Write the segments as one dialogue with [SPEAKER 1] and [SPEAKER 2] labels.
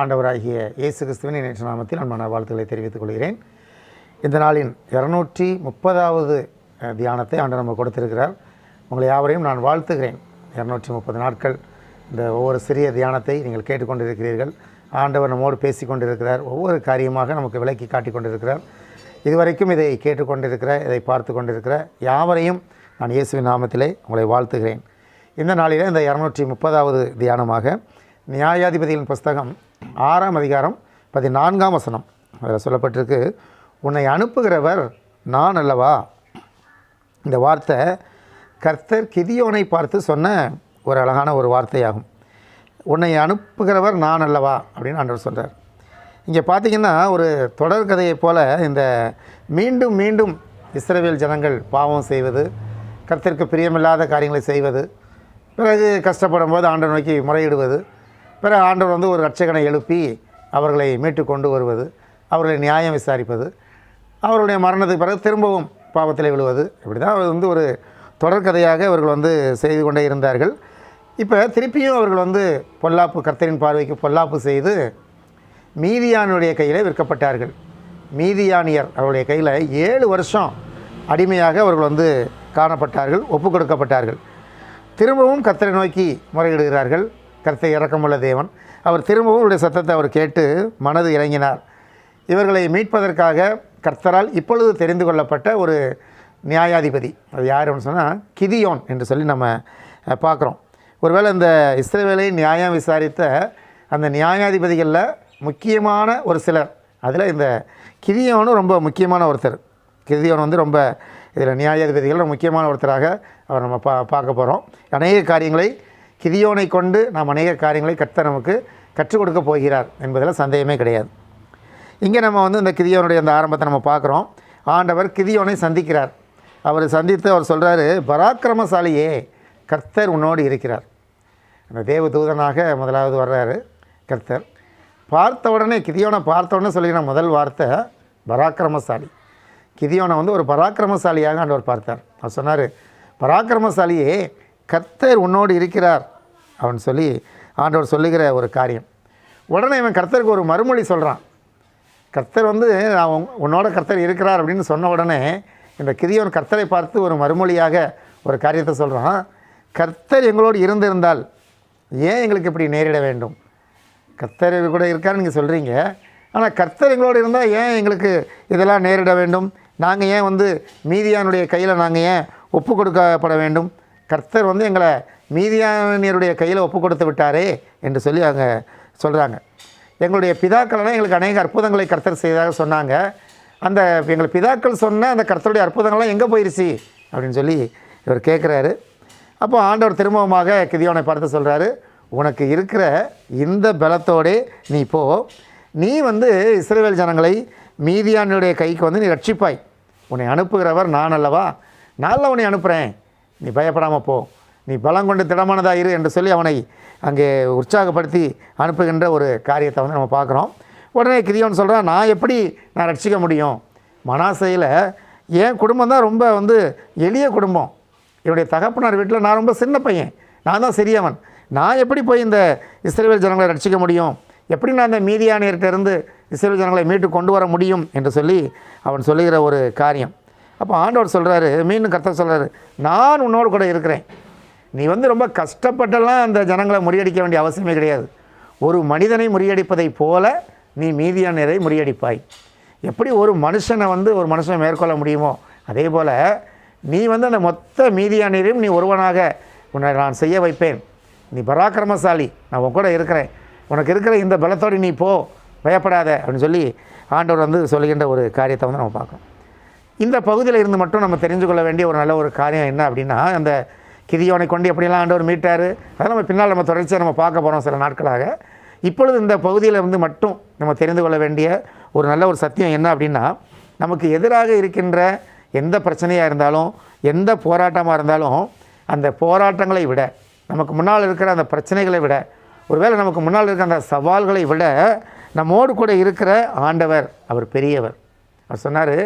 [SPEAKER 1] ஆண்டவராகிய இயேசு கிறிஸ்துவின் நேற்று நாமத்தில் அன்பான வாழ்த்துக்களை தெரிவித்துக் கொள்கிறேன். இந்த நாளின் இரநூற்றி முப்பதாவது தியானத்தை ஆண்டு நம்ம கொடுத்திருக்கிறார். உங்களை யாவரையும் நான் வாழ்த்துகிறேன். இரநூற்றி முப்பது நாட்கள் இந்த ஒவ்வொரு சிறிய தியானத்தை நீங்கள் கேட்டுக்கொண்டிருக்கிறீர்கள். ஆண்டவர் நம்மோடு பேசி கொண்டிருக்கிறார் ஒவ்வொரு காரியமாக நமக்கு விலக்கி காட்டி கொண்டிருக்கிறார் இதுவரைக்கும் இதை கேட்டுக்கொண்டிருக்கிற இதை பார்த்து கொண்டிருக்கிற யாவரையும் நான் இயேசுவின் நாமத்திலே உங்களை வாழ்த்துகிறேன். இந்த நாளில் இந்த இரநூற்றி முப்பதாவது தியானமாக நியாயாதிபதியின் புஸ்தகம் ஆறாம் அதிகாரம் பதினான்காம் வசனம். அதில் சொல்லப்பட்டிருக்கு உன்னை அனுப்புகிறவர் நான் அல்லவா? இந்த வார்த்தை கர்த்தர் கிதியோனை பார்த்து சொன்ன ஒரு அழகான ஒரு வார்த்தையாகும். உன்னை அனுப்புகிறவர் நான் அல்லவா? அப்படின்னு ஆண்டவர் சொல்கிறார் இங்கே பார்த்தீங்கன்னா ஒரு தொடர் கதையைப் போல் இந்த மீண்டும் மீண்டும் இஸ்ரவேல் ஜனங்கள் பாவம் செய்வது கர்த்தருக்கு பிரியமில்லாத காரியங்களை செய்வது பிறகு கஷ்டப்படும் போது ஆண்டை நோக்கி முறையிடுவது பிறகு ஆண்டவர் வந்து ஒரு ரட்சகனை எழுப்பி அவர்களை மீட்டு கொண்டு வருவது அவர்களை நியாயம் விசாரிப்பது அவருடைய மரணத்துக்கு பிறகு திரும்பவும் பாவத்தில் விழுவது. இப்படி தான் வந்து ஒரு தொடர்கதையாக இவர்கள் வந்து செய்து கொண்டே இருந்தார்கள். இப்போ திருப்பியும் அவர்கள் வந்து பொல்லாப்பு கர்த்தரின் பார்வைக்கு பொல்லாப்பு செய்து மீதியானுடைய கையில் விற்கப்பட்டார்கள். மீதியானியர் அவருடைய கையில் ஏழு வருஷம் அடிமையாக அவர்கள் வந்து காணப்பட்டார்கள் ஒப்பு கொடுக்கப்பட்டார்கள். திரும்பவும் கர்த்தரை நோக்கி முறையிடுகிறார்கள். கருத்தை இறக்கமுள்ள தேவன். அவர் திரும்பவும் அவருடைய சத்தத்தை அவர் கேட்டு மனது இறங்கினார். இவர்களை மீட்பதற்காக கர்த்தரால் இப்பொழுது தெரிந்து கொள்ளப்பட்ட ஒரு நியாயாதிபதி. அது யாருன்னு சொன்னால் கிதியோன் என்று சொல்லி நம்ம பார்க்குறோம். ஒருவேளை இந்த இஸ்ரேவேலை நியாயம் விசாரித்த அந்த நியாயாதிபதிகளில் முக்கியமான ஒரு சிலர். அதில் இந்த கிதியோனும் ரொம்ப முக்கியமான ஒருத்தர். கிதியோன் வந்து ரொம்ப இதில் நியாயாதிபதிகள் முக்கியமான ஒருத்தராக அவர் நம்ம பா பார்க்க போகிறோம் அநேக காரியங்களை கிதியோனை கொண்டு நாம் அநேக காரியங்களை கர்த்தர் நமக்கு கற்றுக் கொடுக்க போகிறார் என்பதில் சந்தேகமே கிடையாது. இங்கே நம்ம வந்து இந்த கிதியோனுடைய அந்த ஆரம்பத்தை நம்ம பார்க்குறோம். ஆண்டவர் கிதியோனை சந்திக்கிறார். அவர் சந்தித்து அவர் சொல்கிறாரு பராக்கிரமசாலியே கர்த்தர் உன்னோடு இருக்கிறார். அந்த தேவ தூதனாக முதலாவது வர்றாரு கர்த்தர். பார்த்த உடனே கிதியோனை பார்த்த உடனே சொல்லிக்கிற முதல் வார்த்தை பராக்கிரமசாலி. கிதியோனை வந்து ஒரு பராக்கிரமசாலியாக ஆண்டவர் பார்த்தார். அவர் சொன்னார் பராக்கிரமசாலியே கர்த்தர் உன்னோடு இருக்கிறார். அவன் சொல்லி ஆண்டவர் சொல்லுகிற ஒரு காரியம். உடனே இவன் கர்த்தருக்கு ஒரு மறுமொழி சொல்கிறான் கர்த்தர் வந்து நான் உன்- உன்னோட கர்த்தர் இருக்கிறார் அப்படின்னு சொன்ன உடனே இந்த கிரியவன் கர்த்தரை பார்த்து ஒரு மறுமொழியாக ஒரு காரியத்தை சொல்கிறான் கர்த்தர் எங்களோடு இருந்திருந்தால் ஏன் எங்களுக்கு இப்படி நேரிட வேண்டும்? கர்த்தர் கூட இருக்காருன்னு நீங்கள் சொல்கிறீங்க ஆனால் கர்த்தர் எங்களோடு இருந்தால் ஏன் எங்களுக்கு இதெல்லாம் நேரிட வேண்டும்? நாங்கள் ஏன் வந்து மீதியானுடைய கையில் நாங்கள் ஏன் ஒப்பு கொடுக்கப்பட வேண்டும்? கர்த்தர் வந்து எங்களை மீதியானியருடைய கையில் ஒப்பு கொடுத்து விட்டாரே என்று சொல்லி அவங்க சொல்கிறாங்க எங்களுடைய பிதாக்கள்லாம் எங்களுக்கு அநேக அற்புதங்களை கர்த்தர் செய்ததாக சொன்னாங்க. அந்த எங்கள் பிதாக்கள் சொன்ன அந்த கர்த்தருடைய அற்புதங்கள்லாம் எங்கே போயிருச்சு? அப்படின்னு சொல்லி இவர் கேட்குறாரு அப்போ ஆண்டவர் திரும்பமாக கிதியோனை பார்த்து சொல்கிறாரு உனக்கு இருக்கிற இந்த பலத்தோடே நீ போ. நீ வந்து இஸ்ரேல் ஜனங்களை மீதியானுடைய கைக்கு வந்து நீ ரட்சிப்பாய். உன்னை அனுப்புகிறவர் நான் அல்லவா? நான் உன்னை அனுப்புகிறேன் நீ பயப்படாமல் போ. நீ பலம் கொண்டு திடமானதாக இரு என்று சொல்லி அவனை அங்கே உற்சாகப்படுத்தி அனுப்புகின்ற ஒரு காரியத்தை வந்து நம்ம பார்க்குறோம். உடனே கிதியோன் சொல்கிறான் நான் எப்படி நான் ரட்சிக்க முடியும்? மனாசையில் என் குடும்பம் தான் ரொம்ப வந்து எளிய குடும்பம். என்னுடைய தகப்பனார் வீட்டில் நான் ரொம்ப சின்ன பையன். நான் தான் சிறியவன். நான் எப்படி போய் இந்த இஸ்ரேல் ஜனங்களை ரட்சிக்க முடியும்? எப்படி நான் இந்த மீதியானியர்கிட்ட இருந்து இஸ்ரேல் ஜனங்களை மீட்டு கொண்டு வர முடியும்? என்று சொல்லி அவன் சொல்லுகிற ஒரு காரியம். அப்போ ஆண்டவர் சொல்கிறாரு மீண்டும் கர்த்தர் சொல்கிறாரு நான் உன்னோடு கூட இருக்கிறேன். நீ வந்து ரொம்ப கஷ்டப்பட்டெல்லாம் அந்த ஜனங்களை முறியடிக்க வேண்டிய அவசியமே கிடையாது. ஒரு மனிதனை முறியடிப்பதைப் போல நீ மீதியானரை முறியடிப்பாய். எப்படி ஒரு மனுஷனை வந்து ஒரு மனுஷனை மேற்கொள்ள முடியுமோ அதே போல் நீ வந்து அந்த மொத்த மீதியானரையும் நீ ஒருவனாக உன்னை நான் செய்ய வைப்பேன். நீ பராக்கிரமசாலி நான் உன் கூட இருக்கிறேன். உனக்கு இருக்கிற இந்த பலத்தோடு நீ போ பயப்படாத அப்படின்னு சொல்லி ஆண்டவர் வந்து சொல்லுகின்ற ஒரு காரியத்தை வந்து நம்ம பார்க்கணும். இந்த பகுதியில் இருந்து மட்டும் நம்ம தெரிஞ்சு கொள்ள வேண்டிய ஒரு நல்ல ஒரு காரியம் என்ன அப்படின்னா அந்த கிதியோனை கொண்டு எப்படிலாம் ஆண்டவர் மீட்டார் அதை நம்ம பின்னால் நம்ம தொடர்ச்சியாக நம்ம பார்க்க போகிறோம் சில நாட்களாக. இப்பொழுது இந்த பகுதியில் இருந்து மட்டும் நம்ம தெரிந்து கொள்ள வேண்டிய ஒரு நல்ல ஒரு சத்தியம் என்ன அப்படின்னா நமக்கு எதிராக இருக்கின்ற எந்த பிரச்சனையாக இருந்தாலும் எந்த போராட்டமாக இருந்தாலும் அந்த போராட்டங்களை விட நமக்கு முன்னால் இருக்கிற அந்த பிரச்சனைகளை விட ஒருவேளை நமக்கு முன்னால் இருக்கிற அந்த சவால்களை விட நம்மோடு கூட இருக்கிற ஆண்டவர் அவர் பெரியவர். அவர் சொன்னார்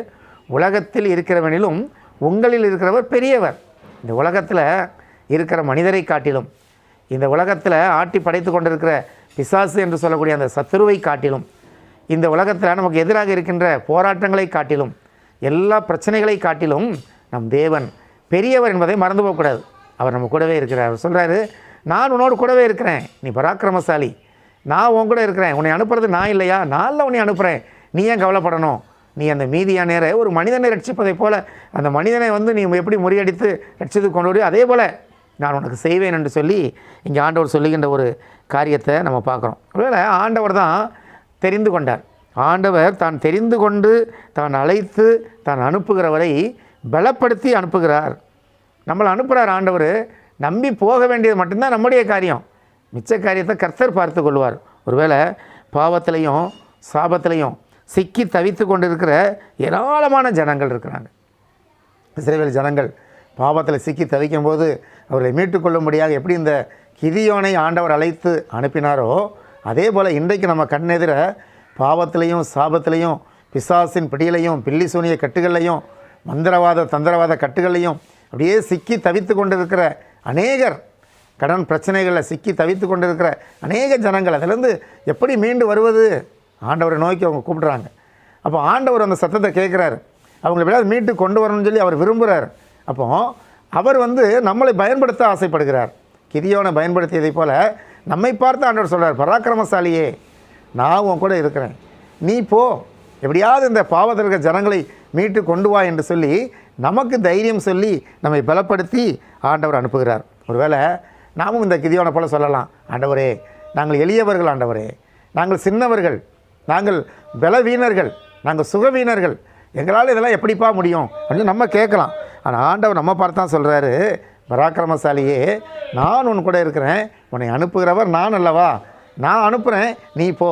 [SPEAKER 1] உலகத்தில் இருக்கிறவனிலும் உங்களில் இருக்கிறவர் பெரியவர். இந்த உலகத்தில் இருக்கிற மனிதரை காட்டிலும் இந்த உலகத்தில் ஆட்டி படைத்து கொண்டிருக்கிற பிசாசு என்று சொல்லக்கூடிய அந்த சத்துருவை காட்டிலும் இந்த உலகத்தில் நமக்கு எதிராக இருக்கின்ற போராட்டங்களை காட்டிலும் எல்லா பிரச்சனைகளை காட்டிலும் நம் தேவன் பெரியவர் என்பதை மறந்து போகக்கூடாது. அவர் நம்ம கூடவே இருக்கிறார். அவர் சொல்கிறாரு நான் உன்னோடு கூடவே இருக்கிறேன். நீ பராக்கிரமசாலி. நான் உன் கூட இருக்கிறேன். உன்னை அனுப்புறது நான் இல்லையா? நான் உன்னை அனுப்புகிறேன் நீ ஏன் கவலைப்படணும்? நீ அந்த மீதியானேரை ஒரு மனிதனை ரட்சிப்பதைப் போல அந்த மனிதனை வந்து நீ எப்படி முறியடித்து ரட்சித்து கொண்டு அதே போல் நான் உனக்கு செய்வேன் என்று சொல்லி இங்கே ஆண்டவர் சொல்லுகின்ற ஒரு காரியத்தை நம்ம பார்க்குறோம். ஒருவேளை ஆண்டவர் தான் தெரிந்து கொண்டார். ஆண்டவர் தான் தெரிந்து கொண்டு தான் அழைத்து தான் அனுப்புகிறவரை பலப்படுத்தி அனுப்புகிறார். நம்மளை அனுப்புகிறார் ஆண்டவர். நம்பி போக வேண்டியது மட்டும்தான் நம்முடைய காரியம். மிச்ச காரியத்தை கர்த்தர் பார்த்து கொள்வார். ஒருவேளை பாவத்திலையும் சாபத்திலையும் சிக்கி தவித்து கொண்டிருக்கிற ஏராளமான ஜனங்கள் இருக்கிறாங்க. இஸ்ரேவேல் ஜனங்கள் பாவத்தில் சிக்கி தவிக்கும் போது அவர்களை மீட்டுக்கொள்ளும்படியாக எப்படி இந்த கிதியோனை ஆண்டவர் அழைத்து அனுப்பினாரோ அதே போல் இன்றைக்கு நம்ம கண்ணெதிர பாவத்திலையும் சாபத்திலையும் பிசாசின் பிடியிலையும் பில்லி சூனிய கட்டுகள்லையும் மந்திரவாத தந்திரவாத கட்டுகள்லையும் அப்படியே சிக்கி தவித்து கொண்டிருக்கிற அநேகர் கடன் பிரச்சனைகளில் சிக்கி தவித்து கொண்டிருக்கிற அநேக ஜனங்கள் அதிலிருந்து எப்படி மீண்டு வருவது? ஆண்டவரை நோக்கி அவங்க கூப்பிட்றாங்க. அப்போ ஆண்டவர் அந்த சத்தத்தை கேட்குறாரு. அவங்கள எப்படியாவது மீட்டு கொண்டு வரணும்னு சொல்லி அவர் விரும்புகிறார் அப்போ அவர் வந்து நம்மளை பயன்படுத்த ஆசைப்படுகிறார். கிரியோனை பயன்படுத்தியதைப் போல் நம்மை பார்த்து ஆண்டவர் சொல்கிறார் பராக்கிரமசாலியே நான் உன் கூட இருக்கிறேன். நீ போ. எப்படியாவது இந்த பாவதற்க ஜனங்களை மீட்டு கொண்டு வா என்று சொல்லி நமக்கு தைரியம் சொல்லி நம்மை பலப்படுத்தி ஆண்டவர் அனுப்புகிறார். ஒருவேளை நாமும் இந்த கிதியோனை போல் சொல்லலாம். ஆண்டவரே நாங்கள் எளியவர்கள் ஆண்டவரே. நாங்கள் சின்னவர்கள். நாங்கள் பலவீனர்கள் நாங்கள் சுகவீனர்கள். எங்களால் இதெல்லாம் எப்படிப்பா முடியும்? அப்படின்னு நம்ம கேட்கலாம். ஆனால் ஆண்டவர் நம்ம பார்த்து தான் சொல்கிறாரு பராக்கிரமசாலியே நான் உன் கூட இருக்கிறேன் உன்னை அனுப்புகிறவர் நான் அல்லவா? நான் அனுப்புகிறேன் நீ போ.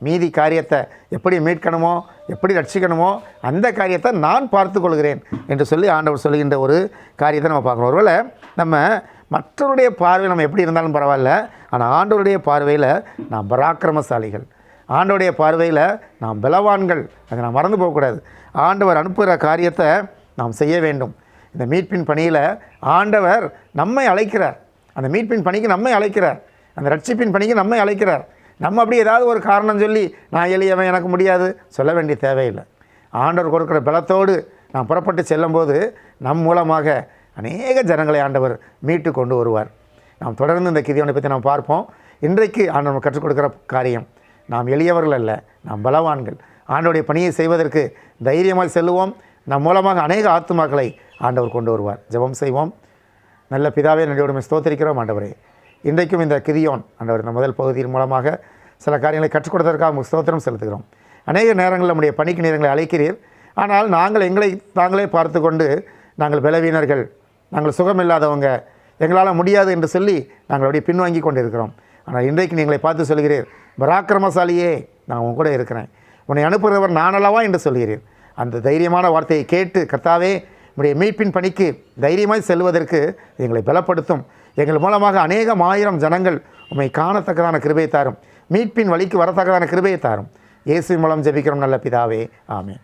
[SPEAKER 1] மீதி காரியத்தை எப்படி மீட்கணுமோ எப்படி ரட்சிக்கணுமோ அந்த காரியத்தை நான் பார்த்து கொள்கிறேன் என்று சொல்லி ஆண்டவர் சொல்லுகின்ற ஒரு காரியத்தை நம்ம பார்க்குறோம் ஒருவேளை நம்ம மற்றவருடைய பார்வை நம்ம எப்படி இருந்தாலும் பரவாயில்ல ஆனால் ஆண்டவருடைய பார்வையில் நாம் பராக்கிரமசாலிகள். ஆண்டோடைய பார்வையில் நாம் பலவான்கள். அதை நாம் மறந்து போகக்கூடாது. ஆண்டவர் அனுப்புகிற காரியத்தை நாம் செய்ய வேண்டும். இந்த மீட்பின் பணியில் ஆண்டவர் நம்மை அழைக்கிறார். அந்த மீட்பின் பணிக்கு நம்மை அழைக்கிறார். அந்த ரட்சிப்பின் பணிக்கு நம்மை அழைக்கிறார். நம்ம அப்படி ஏதாவது ஒரு காரணம் சொல்லி நான் எளியவன் எனக்கு முடியாது சொல்ல வேண்டிய தேவையில்லை. ஆண்டவர் கொடுக்குற பலத்தோடு நாம் புறப்பட்டு செல்லும்போது நம் மூலமாக அநேக ஜனங்களை ஆண்டவர் மீட்டு கொண்டு வருவார். நாம் தொடர்ந்து இந்த கிதியோனை பற்றி நாம் பார்ப்போம். இன்றைக்கு ஆண்டவர் கற்றுக் கொடுக்குற காரியம் நாம் எளியவர்கள் அல்ல நாம் பலவான்கள். ஆண்டோடைய பணியை செய்வதற்கு தைரியமாக செல்லுவோம். நம் மூலமாக அநேக ஆத்துமாக்களை ஆண்டவர் கொண்டு வருவார். ஜெபம் செய்வோம். நல்ல பிதாவே நன்றியோடு ஸ்தோத்திரிக்கிறோம். ஆண்டவரே இன்றைக்கும் இந்த கிதியோன் ஆண்டவர் இந்த முதல் பகுதியின் மூலமாக சில காரியங்களை கற்றுக் கொடுத்ததற்காக உங்களுக்கு ஸ்தோத்திரம் செலுத்துகிறோம். அநேக நேரங்களில் நம்முடைய பணிக்கு நேரங்களை அழைக்கிறீர். ஆனால் நாங்கள் எங்களை தாங்களே பார்த்து கொண்டு நாங்கள் பலவீனர்கள் நாங்கள் சுகமில்லாதவங்க எங்களால் முடியாது என்று சொல்லி நாங்கள் அப்படியே பின்வாங்கி கொண்டிருக்கிறோம். ஆனால் இன்றைக்கு நீங்களை பார்த்து சொல்கிறீர் பராக்கிரமசாலியே நான் உன் கூட இருக்கிறேன். உன்னை அனுப்புகிறவர் நானல்லவா என்று சொல்கிறேன். அந்த தைரியமான வார்த்தையை கேட்டு கர்த்தாவே உடைய மீட்பின் பணிக்கு தைரியமாய் செல்வதற்கு எங்களை பலப்படுத்தும். எங்கள் மூலமாக அநேகம் ஆயிரம் ஜனங்கள் உம்மை காணத்தக்கதான கிருபையை தாரும். மீட்பின் வழிக்கு வரத்தக்கதான கிருபையை தாரும். இயேசு மூலம் ஜெபிக்கிறோம் நல்ல பிதாவே. ஆமேன்.